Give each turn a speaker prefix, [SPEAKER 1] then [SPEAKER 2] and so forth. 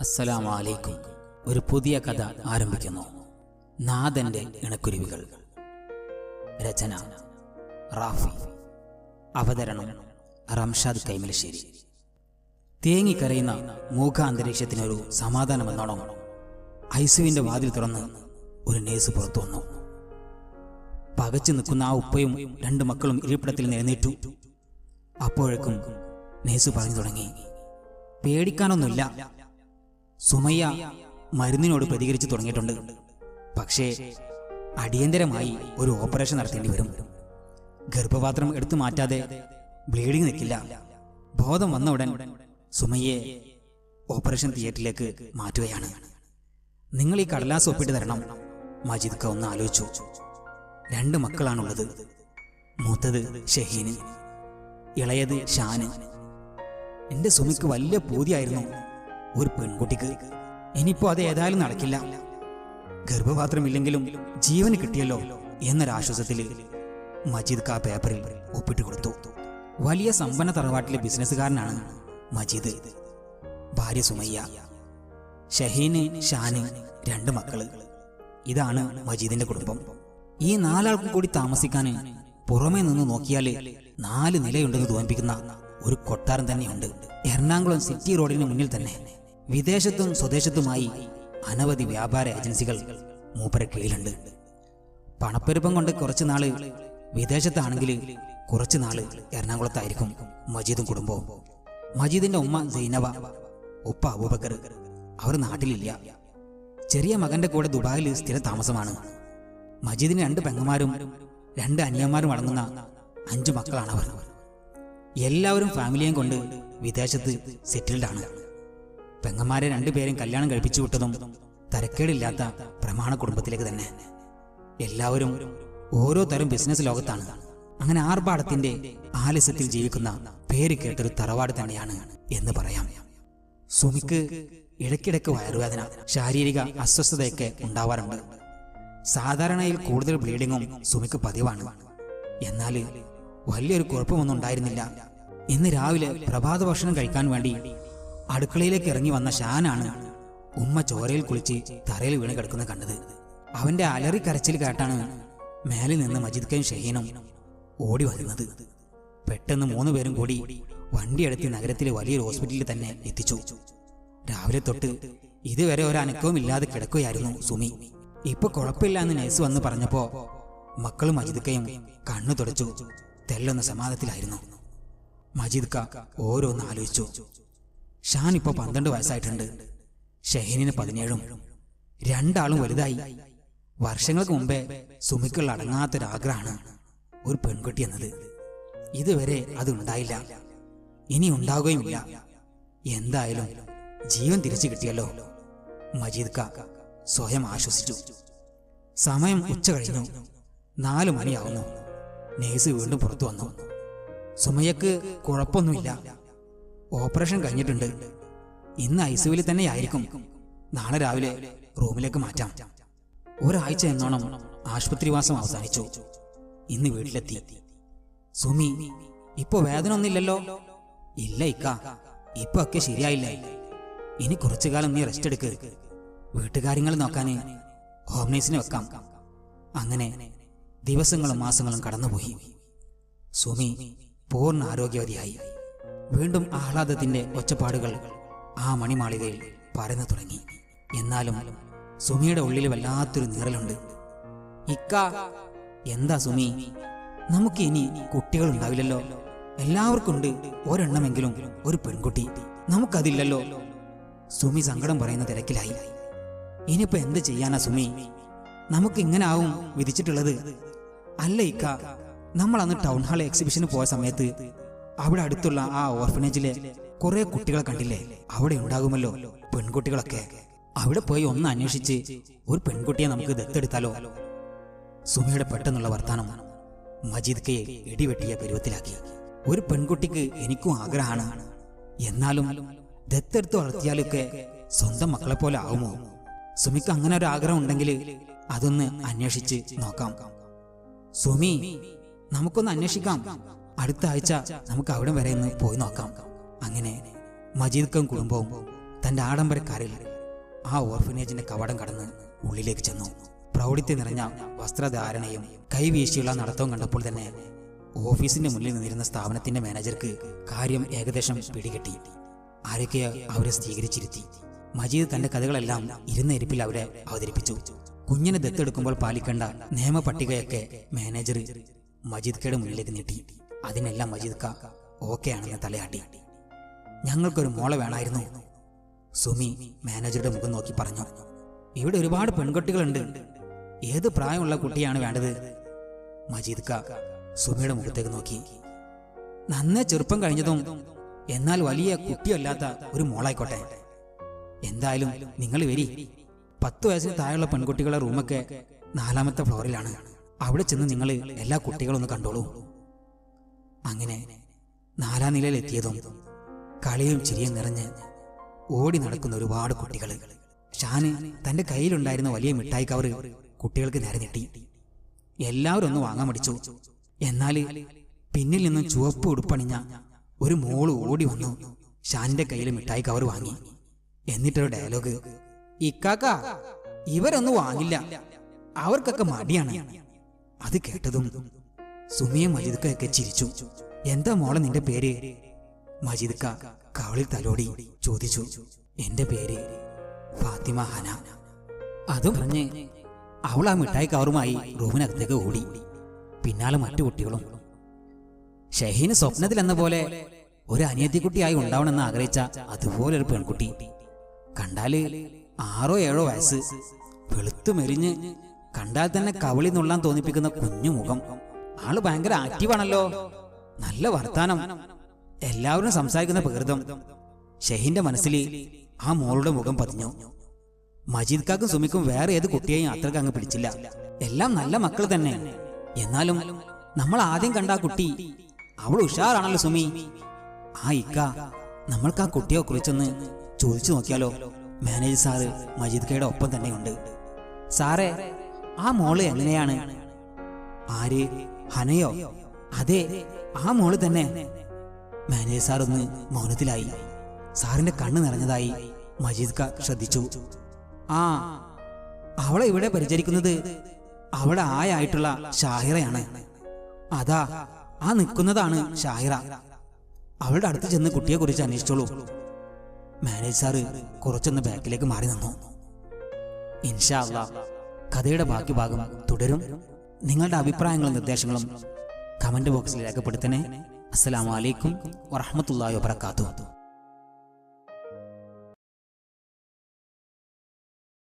[SPEAKER 1] അസ്സലാമു അലൈക്കും ഒരു പുതിയ കഥ ആരംഭിക്കുന്നു. നാഥന്റെ ഇണക്കുരുവികൾ. രചന റാഫി. അവതരണം റംഷാദ് കൈമലശ്ശേരി. തേങ്ങിക്കരയുന്ന മൂഖ അന്തരീക്ഷത്തിനൊരു സമാധാനമെന്നോണം ഐസുവിന്റെ വാതിൽ തുറന്ന് ഒരു നേഴ്സ് പുറത്തു വന്നു. പകച്ചു നിൽക്കുന്ന ആ ഉപ്പയും രണ്ട് മക്കളും ഇരിപ്പിടത്തിൽ നിലനേറ്റു അപ്പോഴേക്കും നേഴ്സ് പറഞ്ഞു തുടങ്ങി പേടിക്കാനൊന്നുമില്ല. സുമയ്യ മരുന്നിനോട് പ്രതികരിച്ചു തുടങ്ങിയിട്ടുണ്ട്. പക്ഷേ അടിയന്തരമായി ഒരു ഓപ്പറേഷൻ നടത്തേണ്ടി വരും. ഗർഭപാത്രം എടുത്തു മാറ്റാതെ ബ്ലീഡിംഗ് നിൽക്കില്ല. ബോധം വന്ന ഉടൻ സുമയ്യെ ഓപ്പറേഷൻ തിയേറ്ററിലേക്ക് മാറ്റുകയാണ്. നിങ്ങൾ ഈ കടലാസ് ഒപ്പിട്ട് തരണം മജീദ് ഒന്ന് ആലോചിച്ചു. രണ്ട് മക്കളാണുള്ളത്. മൂത്തത് ഷഹീന് ഇളയത് ഷാന്. എന്റെ സുമിക്ക് വലിയ പൂതിയായിരുന്നു ഒരു പെൺകുട്ടിക്ക് ഇനിയിപ്പോ അത് ഏതായാലും നടക്കില്ല. ഗർഭപാത്രമില്ലെങ്കിലും ജീവന് കിട്ടിയല്ലോ എന്നൊരാശ്വാസത്തിൽ മജീദ് ആ പേപ്പറിൽ ഒപ്പിട്ട് കൊടുത്തു. വലിയ സമ്പന്ന തറവാട്ടിലെ ബിസിനസ്സുകാരനാണ് മജീദ്. ഭാര്യ സുമയ്യ ഷഹീന് ഷാന് രണ്ട് മക്കൾ. ഇതാണ് മജീദിന്റെ കുടുംബം. ഈ നാലാൾക്കും കൂടി താമസിക്കാൻ പുറമേ നിന്ന് നോക്കിയാൽ നാല് നിലയുണ്ടെന്ന് തോന്നിപ്പിക്കുന്ന ഒരു കൊട്ടാരം തന്നെയുണ്ട്. എറണാകുളം സിറ്റി റോഡിന് മുന്നിൽ തന്നെ. വിദേശത്തും സ്വദേശത്തുമായി അനവധി വ്യാപാര ഏജൻസികൾ മൂപ്പര കീഴിലുണ്ട്. പണപ്പെരുപ്പം കൊണ്ട് കുറച്ച് നാൾ വിദേശത്താണെങ്കിൽ കുറച്ച് നാൾ എറണാകുളത്തായിരിക്കും മജീദും കുടുംബവും. മജീദിന്റെ ഉമ്മ സൈനവ ഉപ്പ അബൂബക്കർ അവർ നാട്ടിലില്ല. ചെറിയ മകന്റെ കൂടെ ദുബായിൽ സ്ഥിര താമസമാണ് മജീദിന് രണ്ട് പെങ്ങന്മാരും രണ്ട് അനിയന്മാരും അടങ്ങുന്ന അഞ്ചു മക്കളാണ് അവർ എല്ലാവരും ഫാമിലിയെയും കൊണ്ട് വിദേശത്ത് സെറ്റിൽഡ് ആണ് പെങ്ങന്മാരെ രണ്ടുപേരും കല്യാണം കഴിപ്പിച്ചു വിട്ടതും തരക്കേടില്ലാത്ത പ്രമാണ കുടുംബത്തിലേക്ക് തന്നെ. എല്ലാവരും ഓരോ തരം ബിസിനസ് ലോകത്താണ്. അങ്ങനെ ആർഭാടത്തിന്റെ ആലസ്യത്തിൽ ജീവിക്കുന്ന പേര് കേട്ടൊരു തറവാട് തന്നെയാണ് എന്ന് പറയാം. സുമിക്ക് ഇടയ്ക്കിടയ്ക്ക് വയറുവേദന ശാരീരിക അസ്വസ്ഥതയൊക്കെ ഉണ്ടാവാറുണ്ട്. സാധാരണയിൽ കൂടുതൽ ബ്ലീഡിങ്ങും സുമിക്ക് പതിവാണ്. എന്നാൽ വലിയൊരു കുഴപ്പമൊന്നും ഉണ്ടായിരുന്നില്ല. ഇന്ന് രാവിലെ പ്രഭാത ഭക്ഷണം കഴിക്കാൻ വേണ്ടി അടുക്കളയിലേക്ക് ഇറങ്ങി വന്ന ഷാനാണ് ഉമ്മ ചോരയിൽ കുളിച്ച് തറയിൽ വീണ് കിടക്കുന്ന കണ്ടത്. അവന്റെ അലറി കരച്ചിൽ കേട്ടാണ് മേലിൽ നിന്ന് മജിദ് ഖൈൻ ഷഹീനും ഓടി വരുന്നത്. പെട്ടെന്ന് മൂന്ന് പേരും കൂടി വണ്ടിയെടുത്ത് നഗരത്തിലെ വലിയൊരു ഹോസ്പിറ്റലിൽ തന്നെ എത്തിച്ചു. രാവിലെ തൊട്ട് ഇതുവരെ ഒരു അനക്കവും ഇല്ലാതെ കിടക്കുകയായിരുന്നു സുമി. ഇപ്പൊ കുഴപ്പമില്ല എന്ന് നേഴ്സ് വന്ന് പറഞ്ഞപ്പോ മക്കളും മജിദ്ക്കയും കണ്ണു തുടച്ചു തെല്ലൊന്ന സമാധത്തിലായിരുന്നു. മജീദ് ക ഓരോന്ന് ആലോചിച്ചു. ഷാൻ ഇപ്പൊ പന്ത്രണ്ട് വയസ്സായിട്ടുണ്ട്. ഷഹീനിന് പതിനേഴും. രണ്ടാളും വലുതായി. വർഷങ്ങൾക്ക് മുമ്പേ സുമിക്കുള്ള അടങ്ങാത്തൊരാഗ്രഹമാണ് ഒരു പെൺകുട്ടി എന്നത്. ഇതുവരെ അത് ഉണ്ടായില്ല. ഇനി ഉണ്ടാവുകയുമില്ല. എന്തായാലും ജീവൻ തിരിച്ചു കിട്ടിയല്ലോ. മജീദ് ക സ്വയം ആശ്വസിച്ചു. സമയം ഉച്ച കഴിഞ്ഞു. നാലു മണിയാവുന്നു. നേഴ്സ് വീണ്ടും പുറത്തു വന്നു. സുമയ്യക്ക് കുഴപ്പമൊന്നുമില്ല. ഓപ്പറേഷൻ കഴിഞ്ഞിട്ടുണ്ട്. ഇന്ന് ഐസിയുവിൽ തന്നെ ആയിരിക്കും. നാളെ രാവിലെ റൂമിലേക്ക് മാറ്റാം. ഒരാഴ്ച എന്നോണം ആശുപത്രിവാസം അവസാനിച്ചു. ഇന്ന് വീട്ടിലെത്തി. സുമി ഇപ്പൊ വേദന ഒന്നില്ലല്ലോ ഇല്ല ഇക്ക. ഇപ്പൊ ഒക്കെ ശരിയായില്ല? ഇനി കുറച്ചു കാലം നീ റെസ്റ്റ് എടുക്ക്. വീട്ടുകാര്യങ്ങൾ നോക്കാന് ഹോം നേഴ്സിനെ വെക്കാം. അങ്ങനെ ദിവസങ്ങളും മാസങ്ങളും കടന്നുപോയി. സുമി പൂർണ ആരോഗ്യവതിയായി. വീണ്ടും ആഹ്ലാദത്തിന്റെ ഒച്ചപ്പാടുകൾ ആ മണിമാളികയിൽ പരന്നു തുടങ്ങി. എന്നാലും സുമിയുടെ ഉള്ളിൽ വല്ലാത്തൊരു നീറലുണ്ട്. ഇക്ക എന്താ സുമി? നമുക്ക് ഇനി കുട്ടികൾ ഉണ്ടാവില്ലല്ലോ. എല്ലാവർക്കും ഉണ്ട് ഒരെണ്ണമെങ്കിലും ഒരു പെൺകുട്ടി. നമുക്കതില്ലല്ലോ. സുമി സങ്കടം പറയുന്ന തിരക്കിലായി. ഇനിയിപ്പോ എന്ത് ചെയ്യാനാ സുമി? നമുക്ക് ഇങ്ങനെ ആവും വിധിച്ചിട്ടുള്ളത്? അല്ല ഇക്ക നമ്മൾ അന്ന് ടൗൺ ഹാൾ എക്സിബിഷന് പോയ സമയത്ത് അവിടെ അടുത്തുള്ള ആ ഓർഫനേജിലെ കുറെ കുട്ടികളെ കണ്ടില്ലേ? അവിടെ ഉണ്ടാകുമല്ലോ പെൺകുട്ടികളൊക്കെ. അവിടെ പോയി ഒന്ന് അന്വേഷിച്ച് ഒരു പെൺകുട്ടിയെ നമുക്ക് ദത്തെടുത്താലോ? സുമിയുടെ പെട്ടെന്നുള്ള വർത്താനം മജീദ് കെ ഇടിവെട്ടിയ പരുവത്തിലാക്കി. ഒരു പെൺകുട്ടിക്ക് എനിക്കും ആഗ്രഹമാണ്. എന്നാലും ദത്തെടുത്ത് വളർത്തിയാലൊക്കെ സ്വന്തം മക്കളെ പോലെ ആവുമോ? സുമിക്ക് അങ്ങനെ ഒരു ആഗ്രഹം ഉണ്ടെങ്കിൽ അതൊന്ന് അന്വേഷിച്ച് നോക്കാം. സുമി നമുക്കൊന്ന് അന്വേഷിക്കാം. അടുത്ത ആഴ്ച നമുക്ക് അവിടെ വരെ ഒന്ന് പോയി നോക്കാം. അങ്ങനെ മജീദ് ഖാൻ കുടുംബവും തന്റെ ആഡംബരക്കാരിൽ ആ ഓർഫനേജിന്റെ കവടം കടന്ന് ഉള്ളിലേക്ക് ചെന്നു. പ്രൗഢിത്യ നിറഞ്ഞ വസ്ത്രധാരണയും കൈവീശിയുള്ള നടത്തവും കണ്ടപ്പോൾ തന്നെ ഓഫീസിന്റെ മുന്നിൽ നിന്നിരുന്ന സ്ഥാപനത്തിന്റെ മാനേജർക്ക് കാര്യം ഏകദേശം പിടികെട്ടി. ആരൊക്കെ അവരെ സ്വീകരിച്ചിരുത്തി. മജീദ് തന്റെ കഥകളെല്ലാം ഇരുന്ന ഇരിപ്പിൽ അവരെ അവതരിപ്പിച്ചു. കുഞ്ഞിനെ ദത്തെടുക്കുമ്പോൾ പാലിക്കേണ്ട നിയമ പട്ടികയൊക്കെ മാനേജർ മജീദ് കയുടെ മുന്നിലേക്ക് നീട്ടി. അതിനെല്ലാം മജീദ് ക ഓക്കെ ആണെന്ന് തലയാട്ടി. ഞങ്ങൾക്കൊരു മോളെ വേണമായിരുന്നു. സുമി മാനേജറുടെ മുഖം നോക്കി പറഞ്ഞു ഇവിടെ ഒരുപാട് പെൺകുട്ടികളുണ്ട്. ഏത് പ്രായമുള്ള കുട്ടിയാണ് വേണ്ടത്? മജീദ് ക സുമിയുടെ മുഖത്തേക്ക് നോക്കി. നന്നേ ചെറുപ്പം കഴിഞ്ഞതും എന്നാൽ വലിയ കുട്ടിയല്ലാത്ത ഒരു മോളായിക്കോട്ടെ. എന്തായാലും നിങ്ങൾ വരി. പത്ത് വയസ്സിന് താഴെയുള്ള പെൺകുട്ടികളുടെ റൂമൊക്കെ നാലാമത്തെ ഫ്ലോറിലാണ്. അവിടെ ചെന്ന് നിങ്ങൾ എല്ലാ കുട്ടികളും ഒന്ന് കണ്ടോളൂ. അങ്ങനെ നാലാം നിലയിലെത്തിയതും കളിയും ചിരിയും നിറഞ്ഞ് ഓടി നടക്കുന്ന ഒരുപാട് കുട്ടികൾ ഷാന് തന്റെ കയ്യിലുണ്ടായിരുന്ന വലിയ മിഠായി കവർ കുട്ടികൾക്ക് നേരെ നീട്ടി എല്ലാവരും ഒന്ന് വാങ്ങാൻ മടിച്ചു. എന്നാൽ പിന്നിൽ നിന്നും ചുവപ്പ് ഉടുപ്പണിഞ്ഞ ഒരു മോൾ ഓടി വന്നു ഷാനിന്റെ കയ്യിൽ മിഠായി കവർ വാങ്ങി. എന്നിട്ടൊരു ഡയലോഗ് ഇക്കാക്ക ഇവരൊന്നും വാങ്ങില്ല. അവർക്കൊക്കെ മടിയാണ്. അത് കേട്ടതും സുമിയും മജിദ്ക്കൊക്കെ ചിരിച്ചു. എന്താ മോളെ നിന്റെ പേര്? മജിദ്ക്ക കവളിൽ തലോടി ചോദിച്ചു. എന്റെ പേര് ഫാത്തിമ ഹന. അതും പറഞ്ഞ് അവൾ ആ മിഠായി കവറുമായി റൂമിനകത്തേക്ക് ഓടി. പിന്നാലെ മറ്റു കുട്ടികളും. ഷഹീന് സ്വപ്നത്തിൽ എന്ന പോലെ ഒരു അനിയത്തിക്കുട്ടിയായി ഉണ്ടാവണമെന്ന് ആഗ്രഹിച്ച അതുപോലെ ഒരു പെൺകുട്ടി. കണ്ടാൽ ആറോ ഏഴോ വയസ്സ്. വെളുത്തു മെലിഞ്ഞ് കണ്ടാൽ തന്നെ കവളി നുള്ളാൻ തോന്നിപ്പിക്കുന്ന കുഞ്ഞു മുഖം. ആൾ ഭയങ്കര ആക്റ്റീവാണല്ലോ നല്ല വർത്താനം. എല്ലാവരും സംസാരിക്കുന്ന പ്രകൃതം ഷെഹിന്റെ മനസ്സിൽ ആ മോളുടെ മുഖം പതിഞ്ഞു. മജീദ് കാക്കും സുമിക്കും വേറെ ഏത് കുട്ടിയെയും അത്രയ്ക്ക് അങ്ങ് പിടിച്ചില്ല. എല്ലാം നല്ല മക്കൾ തന്നെ. എന്നാലും നമ്മൾ ആദ്യം കണ്ട ആ കുട്ടി അവൾ ഉഷാറാണല്ലോ സുമി. ആ ഇക്ക നമ്മൾക്ക് ആ കുട്ടിയെ കുറിച്ചൊന്ന് ചോദിച്ചു നോക്കിയാലോ? മാനേജർ സാറ് മജീദ് കയുടെ ഒപ്പം തന്നെയുണ്ട്. സാറേ ആ മോൾ എങ്ങനെയാണ്? ആര്? ഹനയോ? അതെ ആ മോൾ തന്നെ. മാനേജർ സാർ ഒന്ന് മൗനത്തിലായി. സാറിന്റെ കണ്ണ് നിറഞ്ഞതായി മജീദ് ക ശ്രദ്ധിച്ചു. ആ അവളെ ഇവിടെ പരിചരിക്കുന്നത് അവളെ ആയായിട്ടുള്ള ഷാഹിറയാണ്. അതാ ആ നിൽക്കുന്നതാണ് ഷാഹിറ. അവളുടെ അടുത്ത് ചെന്ന് കുട്ടിയെ കുറിച്ച് അന്വേഷിച്ചോളൂ. മാനേജ് സാറ് കുറച്ചൊന്ന് ബാക്കിലേക്ക് മാറി നിന്നു. ഇൻഷാ അള്ളാ കഥയുടെ ബാക്കി ഭാഗം തുടരും. നിങ്ങളുടെ അഭിപ്രായങ്ങളും നിർദ്ദേശങ്ങളും കമന്റ് ബോക്സിൽ രേഖപ്പെടുത്തണേ. അസ്സലാമു അലൈക്കും വറഹ്മത്തുള്ളാഹി വബറകാതുഹു.